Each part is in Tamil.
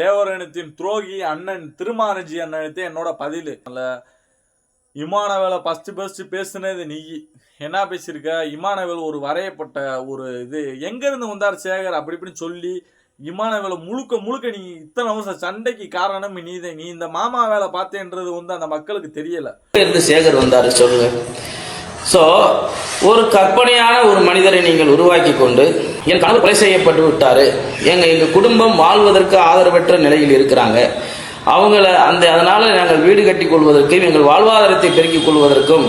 தேவரனத்தின் துரோகி அண்ணன் திருமாரஞ்சி அண்ணனுக்கு என்னோட பதில். அல்ல இமானவேலை ஃபஸ்ட்டு ஃபஸ்ட்டு பேசுனது நீ. என்ன பேசியிருக்க? இமானவேல் ஒரு வரையப்பட்ட ஒரு இது. எங்கேருந்து வந்தார் சேகர் அப்படி இப்படின்னு சொல்லி இமானவேலை முழுக்க முழுக்க நீ இத்தனை வருஷம் சண்டைக்கு காரணம் நீ நீ இந்த மாமா வேலை பார்த்தேன்றது வந்து அந்த மக்களுக்கு தெரியல. இருந்து சேகர் வந்தாரு சொல்லுங்க. ஸோ ஒரு கற்பனையான ஒரு மனிதரை நீங்கள் உருவாக்கி கொண்டு என் கணவர் கொலை செய்யப்பட்டு விட்டார். எங்கள் எங்கள் குடும்பம் வாழ்வதற்கு ஆதரவற்ற நிலையில் இருக்கிறாங்க. அவங்கள அந்த அதனால் நாங்கள் வீடு கட்டி கொள்வதற்கும் எங்கள் வாழ்வாதாரத்தை பெருக்கிக் கொள்வதற்கும்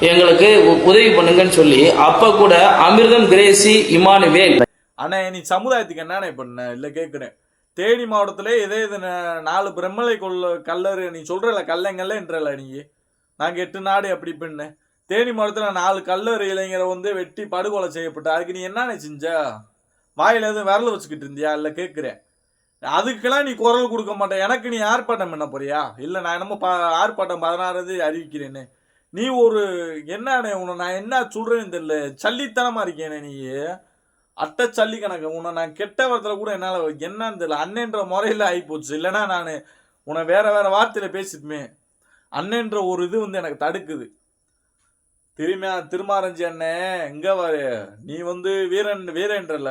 எங்களுக்கு உ- உதவி பண்ணுங்கன்னு சொல்லி அப்போ கூட அமிர்தம் கிரேசி இமானுவேல். அண்ணா நீ சமுதாயத்துக்கு என்னண்ணே பண்ண? இல்லை கேட்குறேன் தேனி மாவட்டத்திலே இதே இது நாலு பிரம்மலை கொள்ள கல்லறு நீ சொல்றல கல்லங்கல்லன்றல நீ. நாங்கள் எட்டு நாடு அப்படி பண்ணேன் தேனி மாவட்டத்தில் நாலு கல்லறு இளைஞரை வந்து வெட்டி படுகொலை செய்யப்பட்ட அதுக்கு நீ என்னண்ணே செஞ்ச? வாயில் எதுவும் விரல வச்சுக்கிட்டு இருந்தியா? இல்லை கேட்குறேன் அதுக்கெல்லாம் நீ குரல் கொடுக்க மாட்டேன் எனக்கு நீ ஆர்ப்பாட்டம் பண்ண போறியா? இல்லை நான் என்னமோ ப ஆர்ப்பாட்டம் பதினாறு அறிவிக்கிறேன்னு. நீ ஒரு என்னண்ணே உன்னை நான் என்ன சொல்கிறேன்னு தெரியல. சல்லித்தனமாக இருக்கேனே நீ. அட்டை சல்லி கணக்கு. உன்னை நான் கெட்ட வார்த்தையில் கூட என்னால் என்னன்னு தெரியல. அண்ணன்ற முறையில் ஆகிப்போச்சு இல்லைன்னா நான் உன்னை வேறு வேறு வார்த்தையில் பேசிட்டுமே. அண்ணன்ற ஒரு இது வந்து எனக்கு தடுக்குது. திரும்பியா திருமாரஞ்சி அண்ணே இங்கே வாரு. நீ வந்து வீரன் வீரன்றல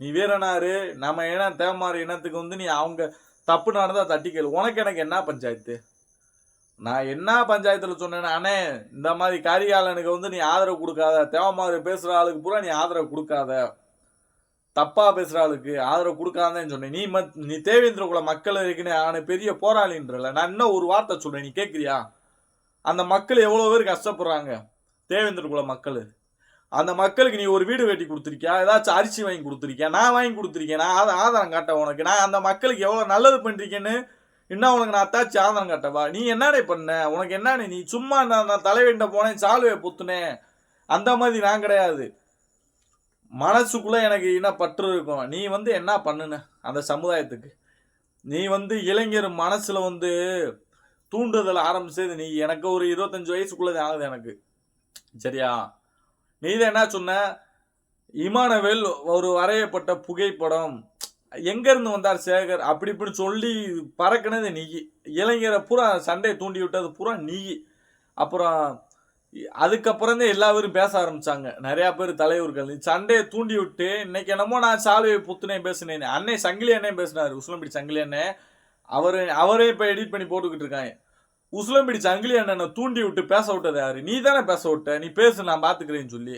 நீ வீரனாரு நம்ம ஏன்னா தேவமாறு இனத்துக்கு வந்து நீ அவங்க தப்பு நடந்தால் தட்டிக்கல் உனக்கு எனக்கு என்ன பஞ்சாயத்து? நான் என்ன பஞ்சாயத்தில் சொன்னேன்னா அண்ணே இந்த மாதிரி கரிகாலனுக்கு வந்து நீ ஆதரவு கொடுக்காத. தேவமாறு பேசுகிற ஆளுக்கு பூரா நீ ஆதரவு கொடுக்காத. தப்பாக பேசுகிற ஆளுக்கு ஆதரவு கொடுக்காதேன்னு சொன்னேன். நீ மத் நீ தேவேந்திர குல மக்கள் இருக்குன்னு ஆன பெரிய போராளின்றல நான் இன்னும் ஒரு வார்த்தை சொல்கிறேன் நீ கேட்குறியா அந்த மக்கள் எவ்வளோ பேர் கஷ்டப்படுறாங்க. தேவேந்திர குல மக்கள் அந்த மக்களுக்கு நீ ஒரு வீடு கட்டி கொடுத்துருக்கியா? ஏதாச்சும் அரிசி வாங்கி கொடுத்துருக்கியா? நான் வாங்கி கொடுத்துருக்கேன். நான் அதை ஆதாரம் காட்ட உனக்கு. நான் அந்த மக்களுக்கு எவ்வளோ நல்லது பண்ணிருக்கேன்னு இன்னும் உனக்கு நான் அத்தாச்சி ஆதாரம் காட்டவா? நீ என்னடே பண்ண? உனக்கு என்னடே நீ சும்மா நான் நான் தலைவெண்ட போனேன் சாலுவை புத்துனேன். அந்த மாதிரி நான் கிடையாது. மனசுக்குள்ளே எனக்கு என்ன பற்று இருக்கும். நீ வந்து என்ன பண்ணுன அந்த சமுதாயத்துக்கு? நீ வந்து இளைஞர் மனசில் வந்து தூண்டுதல் ஆரம்பிச்சது நீ. எனக்கு ஒரு இருபத்தஞ்சி வயசுக்குள்ளது ஆகுது எனக்கு. சரியா? நீ தான் என்ன சொன்ன? இமானவேல் ஒரு வரையப்பட்ட புகைப்படம். எங்கேருந்து வந்தார் சேகர்? அப்படி இப்படின்னு சொல்லி பறக்கினது நீ. இளைஞரை பூரா சண்டையை தூண்டி விட்டது பூரா நீ. அப்புறம் அதுக்கப்புறந்தே எல்லாரும் எல்லா பேரும் பேச ஆரம்பித்தாங்க நிறையா பேர் தலைவர்கள். நீ சண்டையை தூண்டி விட்டு இன்னைக்கு என்னமோ நான் சாலுவை புத்துனே பேசினேன் அன்னை சங்கிலி அண்ணே பேசினார். உஸ்லம்பிடி சங்கிலி அண்ணே. அவர் அவரே இப்போ எடிட் பண்ணி போட்டுக்கிட்டு இருக்காங்க. உசிலம்பிடி சங்கிலி அண்ணனை தூண்டி விட்டு பேச விட்டது யாரு? நீ தானே பேச விட்ட. நீ பேசு நான் பார்த்துக்கிறேன்னு சொல்லி.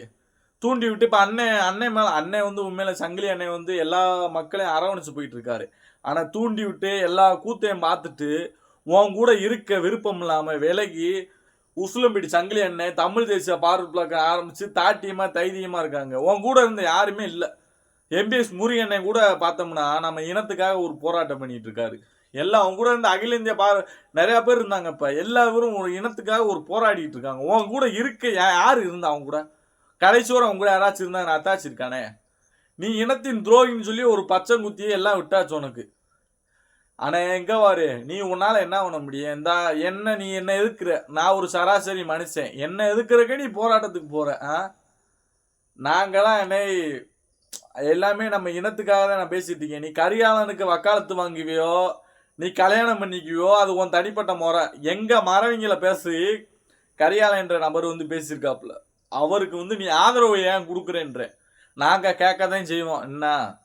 தூண்டி விட்டு இப்போ அண்ணன் அண்ணன் மேலே அண்ணன் வந்து உண்மையில சங்கிலி அண்ணன் வந்து எல்லா மக்களையும் அரவணைச்சு போயிட்டு இருக்காரு. ஆனால் தூண்டி விட்டு எல்லா கூத்தையும் பார்த்துட்டு உன் கூட இருக்க விருப்பம் இல்லாமல் விலகி உசுலம்பிடி சங்கிலி அண்ணன் தமிழ் தேசிய பார்வைக்கு ஆரம்பித்து தாட்டியமாக தைரியமாக இருக்காங்க. உன் கூட இருந்த யாருமே இல்லை. எம்பிஎஸ் முருகண்ணன் கூட பார்த்தோம்னா நம்ம இனத்துக்காக ஒரு போராட்டம் பண்ணிட்டு இருக்காரு. எல்லாம் அவங்க கூட இருந்த அகில இந்திய பா நிறைய பேர் இருந்தாங்க இப்போ. எல்லாரும் ஒரு இனத்துக்காக ஒரு போராடிட்டு இருக்காங்க. உன் கூட இருக்க யார் இருந்தா அவங்க கூட? கடைசி அவங்க கூட யாராச்சும் இருந்தா நான் அத்தாச்சு இருக்கானே? நீ இனத்தின் துரோகின்னு சொல்லி ஒரு பச்சை குத்தியை எல்லாம் விட்டாச்சு உனக்கு. ஆனால் எங்கே வாரு? நீ உன்னால் என்ன பண்ண முடியும்? இந்த என்ன நீ என்ன எதுக்குற? நான் ஒரு சராசரி மனுஷன். என்ன எதுக்குறக்க நீ போராட்டத்துக்கு போகிற ஆ? நாங்களாம் என்னை எல்லாமே நம்ம இனத்துக்காக தான் நான் பேசிட்டு இருக்கேன். நீ கரிகாலனுக்கு வக்காலத்து வாங்குவியோ? நீ கல்யாணம் பண்ணிக்குவியோ அது உன் தனிப்பட்ட முறை. எங்கள் மறவிங்களை பேசி. கரிகாலன் என்ற நபர் வந்து பேசியிருக்காப்புல. அவருக்கு வந்து நீ ஆதரவு ஏன் கொடுக்குறேன்ற. நாங்கள் கேட்க தான் செய்வோம். என்ன?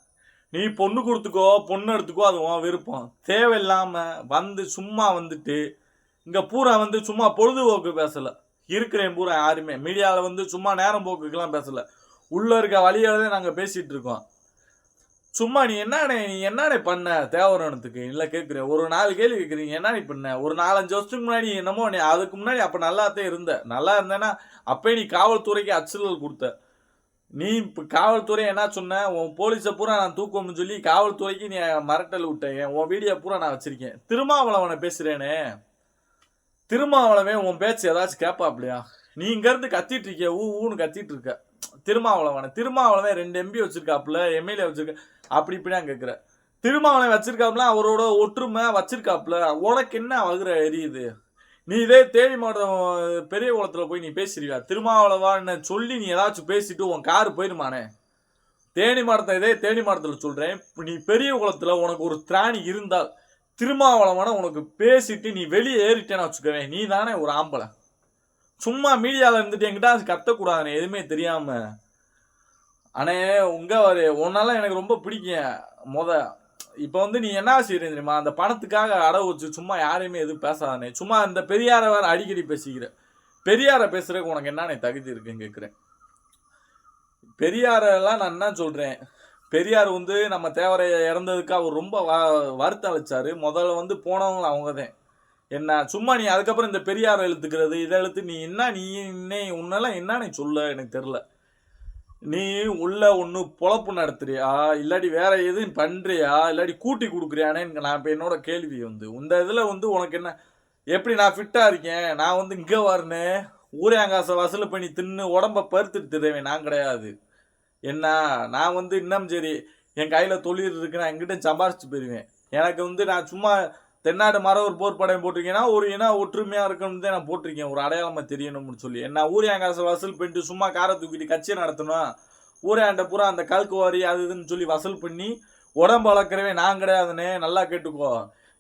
நீ பொண்ணு கொடுத்துக்கோ பொண்ணு எடுத்துக்கோ அது உன் விருப்பம். தேவையில்லாமல் வந்து சும்மா வந்துட்டு இங்கே பூரா வந்து சும்மா பொழுதுபோக்கு பேசலை. இருக்கிறேன் பூரா யாருமே. மீடியாவில் வந்து சும்மா நேரம் போக்குக்கெல்லாம் பேசலை. உள்ளே இருக்க வழியால நாங்கள் பேசிகிட்டு இருக்கோம். சும்மா நீ என்னடே நீ என்னடே பண்ண? தேவரணத்துக்கு இல்லை கேட்குற ஒரு நாலு கேள்வி கேட்குறீங்க என்ன நீ பண்ண? ஒரு நாலஞ்சு வருஷத்துக்கு முன்னாடி என்னமோ நீ அதுக்கு முன்னாடி அப்போ நல்லாத்தான் இருந்த. நல்லா இருந்தேன்னா அப்பயே நீ காவல்துறைக்கு அச்சுறுத்தல் கொடுத்த. நீ இப்போ காவல்துறை என்ன சொன்ன? உன் போலீஸை பூரா நான் தூக்கணும்னு சொல்லி காவல்துறைக்கு நீ மிரட்டல் விட்டேன் உன் வீடியோ பூரா நான் வச்சுருக்கேன். திருமாவளவனை பேசுகிறேனே திருமாவளவன் உன் பேச்சு ஏதாச்சும் கேட்பாப்லையா நீ இங்கேருந்து கத்திட்டு இருக்கிய? ஊ ஊன்னு கத்திட்டு இருக்க. திருமாவளவனை. திருமாவளவன் ரெண்டு எம்பி வச்சிருக்காப்புல எம்எல்ஏ வச்சிருக்க அப்படி இப்படியா கேட்குற திருமாவளவன் வச்சிருக்காப்புல அவரோட ஒற்றுமை வச்சிருக்காப்புல உனக்கு என்ன வகுற எரியுது? நீ இதே தேனி மாவட்டம் பெரிய குளத்துல போய் நீ பேசுறியா திருமாவளவான்னு சொல்லி நீ ஏதாச்சும் பேசிட்டு உன் காரு போயிருமானே? தேனி மாடத்தை இதே தேனி மாடத்தில் சொல்கிறேன் நீ பெரிய குளத்தில் உனக்கு ஒரு திராணி இருந்தால் திருமாவளவனை உனக்கு பேசிட்டு நீ வெளியே ஏறிட்டேன்னு வச்சுக்கவேன் நீ தானே ஒரு ஆம்பளை. சும்மா மீடியாவில் இருந்துட்டு என்கிட்ட கத்தக்கூடாதுண்ணே எதுவுமே தெரியாமல் அண்ணே உங்கள் ஒரு உன்னால எனக்கு ரொம்ப பிடிக்கும். மொதல் இப்போ வந்து நீ என்ன செய்யற தெரியுமா? அந்த பணத்துக்காக அடவு வச்சு சும்மா யாரையுமே எதுவும் பேசாதானே சும்மா இந்த பெரியாரை வேறு அடிக்கடி பேசிக்கிற. பெரியாரை பேசுகிறதுக்கு உனக்கு என்னண்ணே தகுதி இருக்குன்னு கேட்குறேன் பெரியாரெல்லாம் நான் என்ன சொல்கிறேன் பெரியார் வந்து நம்ம தேவரை இறந்ததுக்கு அவர் ரொம்ப வ வருத்தம் அளிச்சாரு. முதல்ல வந்து போனவங்க அவங்க தான் என்ன சும்மா நீ அதுக்கப்புறம் இந்த பெரியார் எழுத்துக்கிறது இதை எழுத்து நீ என்ன நீ இன்னே உன்னெல்லாம் என்ன நீ சொல்ல எனக்கு தெரில நீ உள்ள ஒன்று பொழப்பு நடத்துறியா? இல்லாட்டி வேற எதுவும் பண்ணுறியா இல்லாட்டி கூட்டி கொடுக்குறியானே நான் இப்போ என்னோட கேள்வி வந்து இந்த இதில் வந்து உனக்கு என்ன எப்படி நான் ஃபிட்டாக இருக்கேன்? நான் வந்து இங்கே வரணும் ஊரே அங்காசை வசூல் பண்ணி தின்னு உடம்ப பருத்துட்டு திடுவேன் நான் கிடையாது. என்ன நான் வந்து இன்னும் சரி என் கையில் தொழில் இருக்கு நான் எங்கிட்ட சம்பாரிச்சு போயிடுவேன் எனக்கு வந்து நான் சும்மா தென்னாடு மரவர் போர் போட்டிருக்கீங்கன்னா ஒரு இன ஒற்றுமையாக இருக்கணும்னு தான் நான் போட்டிருக்கேன். ஒரு அடையாளமாக தெரியணும்னு சொல்லி. என்ன ஊரியாங்காசை வசூல் பண்ணிட்டு சும்மா காரை தூக்கிட்டு கட்சியை நடத்தணும்? ஊரையாண்ட பூரா அந்த கல்குவாரி அது இதுன்னு சொல்லி வசூல் பண்ணி உடம்பு வளர்க்குறவே நான் கிடையாதுண்ணே நல்லா கேட்டுக்கோ.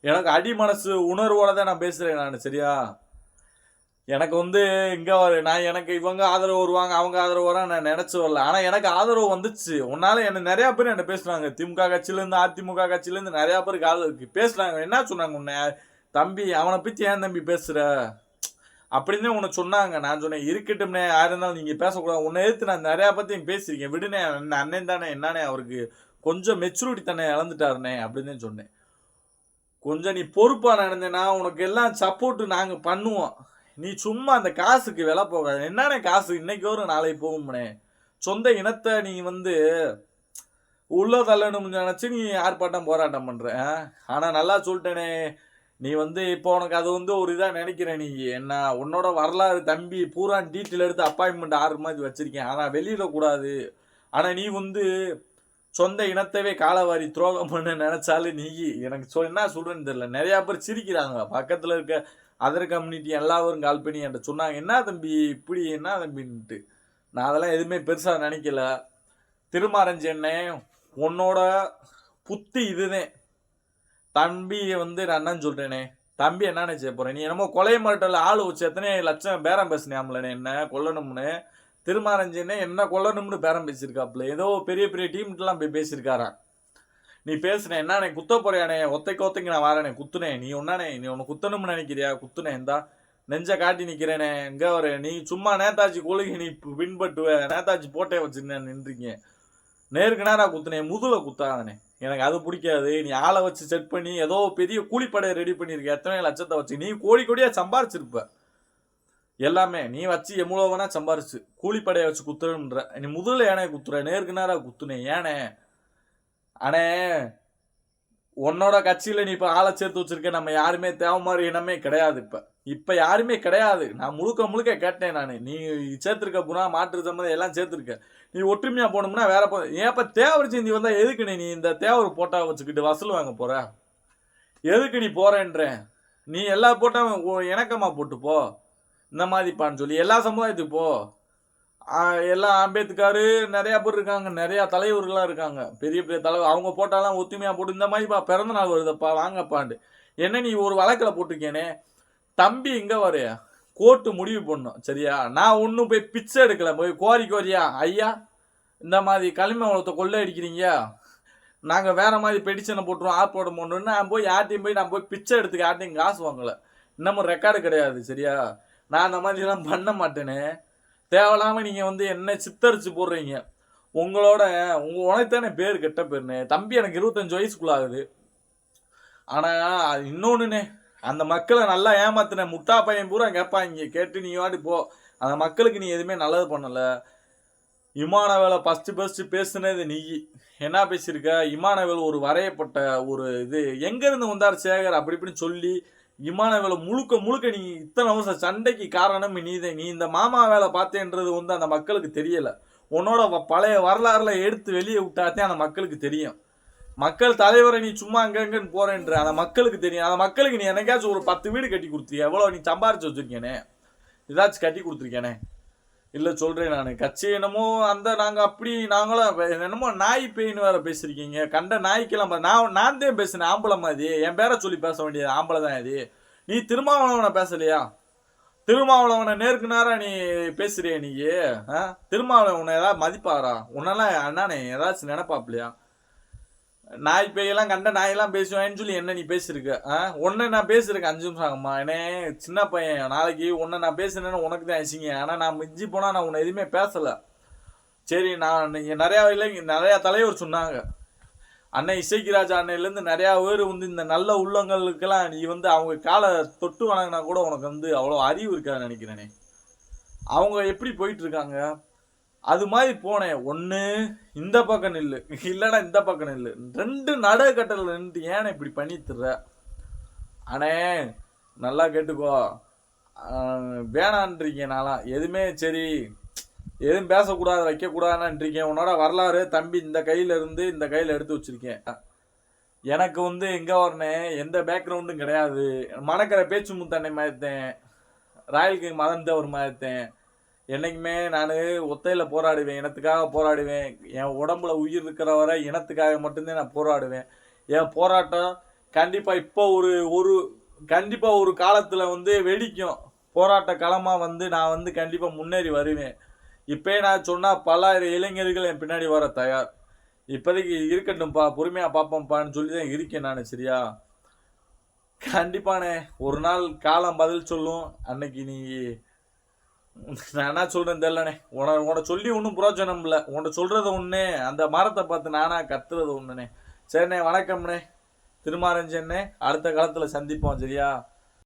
எனக்கு அடி மனசு உணர்வோட தான் நான் பேசுகிறேன் நான் சரியா? எனக்கு வந்து இங்கே நான் எனக்கு இவங்க ஆதரவு வருவாங்க அவங்க ஆதரவு வர நான் நினச்சி வரல. ஆனால் எனக்கு ஆதரவு வந்துச்சு. உன்னால என்ன நிறையா பேர் என்ன பேசுனாங்க திமுக கட்சியிலேருந்து அதிமுக கட்சியிலேருந்து நிறையா பேருக்கு ஆதரவு பேசுனாங்க என்ன சொன்னாங்க உன்னை? தம்பி அவனை பற்றி ஏன் தம்பி பேசுகிற அப்படின்னு உன்னை சொன்னாங்க. நான் சொன்னேன் இருக்கட்டும்னே. யார் இருந்தாலும் நீங்கள் பேசக்கூடாது. உன்னை எதிர்த்து நான் நிறையா பற்றியும் பேசியிருக்கேன். விடுனே என்ன அண்ணன் தானே என்னண்ணே அவருக்கு கொஞ்சம் மெச்சூரிட்டி தானே இழந்துட்டாருனே அப்படின்னு சொன்னேன். கொஞ்சம் நீ பொறுப்பாக நடந்தேன்னா உனக்கு எல்லாம் சப்போர்ட்டு நாங்கள் பண்ணுவோம். நீ சும்மா அந்த காசுக்கு விலை போகாது. என்னண்ணே காசு? இன்னைக்கு வரும் நாளைக்கு போகும்னே. சொந்த இனத்தை நீ வந்து உள்ள தள்ளணும்னு நினச்சி நீ ஆர்ப்பாட்டம் போராட்டம் பண்ணுற ஆனால் நல்லா சொல்லிட்டேனே. நீ வந்து இப்போ உனக்கு அது வந்து ஒரு இதாக நினைக்கிற நீ. என்ன உன்னோட வரலாறு தம்பி பூரா டீட்டெயில் எடுத்து அப்பாயின்மெண்ட் ஆறு மாதிரி வச்சுருக்கேன். ஆனால் வெளியிடக்கூடாது ஆனால் நீ வந்து சொந்த இனத்தவே காலவாரி துரோகம் பண்ண நினச்சாலும் நீ எனக்கு சொ என்ன சொல்றேன்னு தெரியல. நிறையா பேர் சிரிக்கிறாங்க. பக்கத்தில் இருக்க அதர் கம்யூனிட்டி எல்லாரும் கால் பண்ணி என்கிட்ட சொன்னாங்க என்ன தம்பி இப்படி என்ன தம்பின்ட்டு நான் அதெல்லாம் எதுவுமே பெருசாக நினைக்கல. திருமாரஞ்செண்ணே உன்னோட புத்தி இதுதான். தம்பியை வந்து நான் என்னன்னு சொல்கிறேனே தம்பி என்ன நினச்ச போகிறேன் நீ என்னமோ கொலை மிரட்டல ஆள் வச்சு எத்தனை லட்சம் பேரம் பேசினியாம்லண்ணே என்ன கொல்லணும்னு? திருமாரஞ்சனே என்ன கொல்லணும்னு பேரம் பேசியிருக்காப்புல? ஏதோ பெரிய பெரிய டீம்கிட்டலாம் போய் பேசியிருக்காரான் நீ பேசுன என்னண்ணே குத்த போறியானே? ஒத்தைக்கு ஒத்தைக்கு நான் வரேனே குத்துனே. நீ ஒன்னானே நீ ஒன்று குத்தணும்னு நினைக்கிறியா? குத்துனே இந்தா. நெஞ்ச காட்டி நிற்கிறேனே எங்கே ஒரு நீ சும்மா நேதாஜி கொழுகி நீ பின்பற்றுவ நேதாஜி போட்டே வச்சுருந்தேன் நின்றீங்க. நேருக்கு நேராக குத்துனே முதுல குத்தாதானே. எனக்கு அது பிடிக்காது. நீ ஆளை வச்சு செட் பண்ணி ஏதோ பெரிய கூலிப்படையை ரெடி பண்ணியிருக்க. எத்தனை லட்சத்தை வச்சு. நீ கோடி கோடியாக சம்பாரிச்சிருப்ப. எல்லாமே நீ வச்சு எவ்வளோ வேணா சம்பாரிச்சு. கூலிப்படையை வச்சு குத்துறன்ற. நீ முதல்ல ஏனே குத்துற. நேருக்கு நேராக குத்துனே ஏனே அண்ணே உன்னோட கட்சியில் நீ இப்போ ஆளை சேர்த்து வச்சிருக்க நம்ம யாருமே தேவை மாதிரி இனமே கிடையாது இப்போ. இப்போ யாருமே கிடையாது. நான் முழுக்க முழுக்க கேட்டேன் நான். நீ சேர்த்துருக்க போனா மாற்று சம்மந்தம் எல்லாம் சேர்த்துருக்க. நீ ஒற்றுமையாக போகணும்னா வேற போ ஏன் இப்ப தேவர் சிந்தி வந்தால் எதுக்கு நீ இந்த தேவர் போட்டா வச்சுக்கிட்டு வசூல் வாங்க போற? எதுக்கு நீ போறேன்றேன் நீ எல்லா போட்டாவும் ஒ- போட்டு போ. இந்த மாதிரிப்பான்னு சொல்லி எல்லா சமுதாயத்துக்கு போ. எல்லாம் அம்பேத்கர் நிறையா பேர் இருக்காங்க. நிறையா தலைவர்கள்லாம் இருக்காங்க. பெரிய பெரிய தலைவர். அவங்க போட்டாலாம் ஒத்துமையாக போட்டு இந்த மாதிரிப்பா பிறந்த நாள் வருதப்பா வாங்கப்பாண்டு என்ன நீ ஒரு வழக்கில் போட்டிருக்கேனே? தம்பி இங்கே வரையா கோர்ட்டு முடிவு பண்ணும் சரியா? நான் ஒன்றும் போய் பிச்சை எடுக்கல. போய் கோரி கோரியா ஐயா இந்த மாதிரி களிம வளத்தை கொள்ளை அடிக்கிறீங்க நாங்கள் வேறு மாதிரி பெடிஷனை போட்டுருவோம் ஆர்ப்பாட்டம் பண்ணுறோன்னு நான் போய் யார்ட்டையும் போய் நான் போய் பிச்சை எடுத்துக்க யார்ட்டையும் காசு வாங்கலை. இன்னமும் ரெக்கார்டு கிடையாது சரியா? நான் அந்த மாதிரிலாம் பண்ண மாட்டேனே. தேவையில்லாமல் நீங்கள் வந்து என்ன சித்தரித்து போடுறீங்க. உங்களோட உங்கள் உனக்குத்தானே பேர் கெட்ட பேருனே தம்பி எனக்கு இருபத்தஞ்சு வயசுக்குள்ள ஆகுது ஆனால் அது அந்த மக்களை நல்லா ஏமாத்தின முட்டா பையன் பூரா கேட்பாங்க கேட்டு நீ வாடி போ. அந்த மக்களுக்கு நீ எதுவுமே நல்லது பண்ணலை. இமானவேலை ஃபஸ்ட்டு ஃபஸ்ட்டு பேசுனது நீ. என்ன பேசியிருக்க? இமானவேல் ஒரு வரையப்பட்ட ஒரு இது. எங்கேருந்து வந்தார் சேகர்? அப்படி இப்படின்னு சொல்லி இமானவேலை முழுக்க முழுக்க நீ இத்தனை வருஷம் சண்டைக்கு காரணம் நீதான் நீ இந்த மாமா வேலை பார்த்தேன்றது வந்து அந்த மக்களுக்கு தெரியலை. உன்னோட வ- பழைய வரலாறுல எடுத்து வெளியே விட்டாத்தே அந்த மக்களுக்கு தெரியும். மக்கள் தலைவரை நீ சும்மா அங்கங்கன்னு போறேன்ற அந்த மக்களுக்கு தெரியும். அந்த மக்களுக்கு நீ என்னைக்காச்சும் ஒரு பத்து வீடு கட்டி கொடுத்தியா? எவ்வளோ நீ சம்பாரிச்சு வச்சிருக்கேனே? ஏதாச்சும் கட்டி கொடுத்துருக்கேனே? இல்லை சொல்கிறேன் நான். கட்சி என்னமோ அந்த நாங்கள் அப்படி நாங்களும் என்னமோ நாய் பெயின் வேறு பேசியிருக்கீங்க கண்ட நாய்க்கெல்லாம் நான் நான் தான் பேசினேன் ஆம்பளை மாதிரி என் பேரை சொல்லி பேச வேண்டியது ஆம்பளை தான் இது. நீ திருமாவளவனை பேசலையா? திருமாவளவனை நேருக்கு நேராக நீ பேசுறிய நீ ஆ? ஏதாவது மதிப்பாரா? உன்னெல்லாம் அண்ணானே ஏதாச்சும் நினைப்பாப்பிலையா நாய் பேயெல்லாம் கண்ட நாயெல்லாம் பேசுவேன்னு சொல்லி என்ன நீ பேசியிருக்க ஆ? உன்னை நான் பேசியிருக்கேன் அஞ்சு நிமிஷம் ஆகுமா என்னே சின்ன பையன் நாளைக்கு ஒன்றை நான் பேசுனேன்னு உனக்கு தான் அசிங்க. ஆனால் நான் மிஞ்சி போனால் நான் உன்னை எதுவுமே பேசலை. சரி நான் நீங்கள் நிறையா இல்லை நிறையா தலைவர் சொன்னாங்க. அண்ணன் இசைக்கிராஜ் அன்னையிலேருந்து நிறையா பேர் வந்து இந்த நல்ல உள்ளங்களுக்கெல்லாம் நீ வந்து அவங்க காலை தொட்டு வணங்கினா கூட உனக்கு வந்து அவ்வளோ அறிவு இருக்காதுன்னு நினைக்கிறேனே. அவங்க எப்படி போயிட்டுருக்காங்க அது மாதிரி போனேன். ஒன்று இந்த பக்கம் நில்லு. இல்லைடா இந்த பக்கம் நில்லு. ரெண்டு நடுக்கட்டல நின்று ஏன் இப்படி பண்ணி அண்ணே நல்லா கேட்டுக்கோ. ஆஹ் வேணான்றீங்க நான்லாம். எதுவுமே சரி. எதுவும் பேசக்கூடாது வைக்கக்கூடாதுன்னுன்றீங்க உன்னோட வரலாறு தம்பி இந்த கையில இருந்து இந்த கையில் எடுத்து வச்சிருக்கேன். எனக்கு வந்து எங்கே வரனேன் எந்த பேக்ரவுண்டும் கிடையாது. மணக்கிற பேச்சு முத்தண்ணை மாதிரித்தேன். ராயல் கிங் மதன் ஒரு மாதிரித்தேன். என்னைக்குமே நான் ஒத்தையில் போராடுவேன் இனத்துக்காக போராடுவேன். என் உடம்புல உயிர் இருக்கிற வரை இனத்துக்காக மட்டும்தான் நான் போராடுவேன். என் போராட்டம் கண்டிப்பாக இப்போ ஒரு ஒரு கண்டிப்பாக ஒரு காலத்தில் வந்து வெடிக்கும். போராட்ட களமாக வந்து நான் வந்து கண்டிப்பாக முன்னேறி வருவேன். இப்போயே நான் சொன்னால் பல இளைஞர்கள் என் பின்னாடி வர தயார். இப்போதைக்கு இருக்கட்டும்ப்பா பொறுமையாக பார்ப்போம்ப்பான்னு சொல்லி தான் இருக்கேன் நான் சரியா? கண்டிப்பாண்ணே ஒரு நாள் காலம் பதில் சொல்லும். அன்னைக்கு நீ நான் என்ன சொல்கிறேன் தெரியலண்ணே. உன உன சொல்லி ஒன்றும் புரோஜனம் இல்லை. உன்னை சொல்கிறது ஒன்று அந்த மரத்தை பார்த்து நானாக கத்துறது ஒன்றுண்ணே சரிண்ணே வணக்கம்ண்ணே. திருமாரஞ்சண்ணே அடுத்த காலத்தில் சந்திப்போம் சரியா?